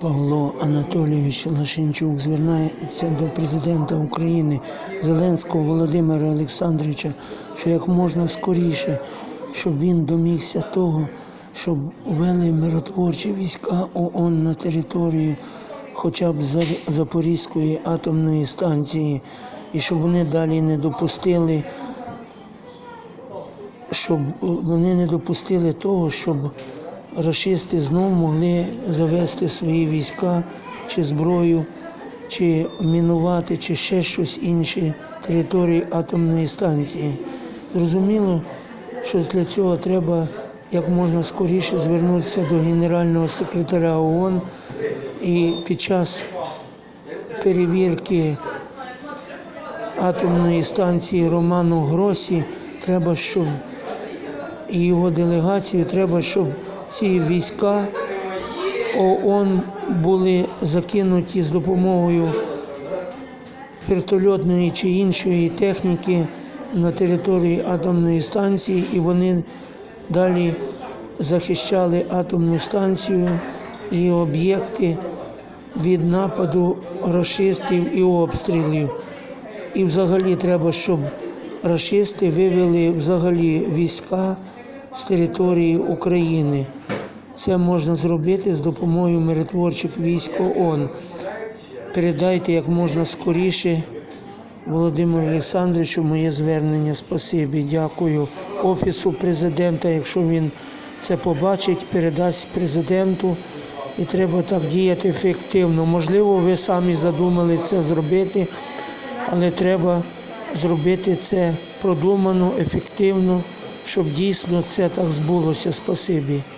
Павло Анатолійович Лашенчук звертається до президента України Зеленського Володимира Олександровича, що як можна скоріше, щоб він домігся того, щоб ввели миротворчі війська ООН на територію хоча б Запорізької атомної станції, і щоб вони далі не допустили щоб е, вони не допустили того, щоб рашисти знов могли завести свої війська чи зброю, чи мінувати, чи ще щось інше території атомної станції. Зрозуміло, що для цього треба як можна скоріше звернутися до генерального секретаря ООН і під час перевірки атомної станції Роману Гросі треба, щоб і його делегацію треба, щоб ці війська ООН були закинуті з допомогою вертольотної чи іншої техніки на території атомної станції, і вони далі захищали атомну станцію і об'єкти від нападу рашистів і обстрілів. І взагалі треба, щоб рашисти вивели взагалі війська з території України. Це можна зробити з допомогою миротворчих військ ООН. Передайте як можна скоріше Володимиру Олександровичу моє звернення. Спасибі, дякую Офісу президента. Якщо він це побачить, передасть президенту. І треба так діяти ефективно. Можливо, ви самі задумали це зробити, але треба зробити це продумано, ефективно, щоб дійсно це так збулося. Спасибі.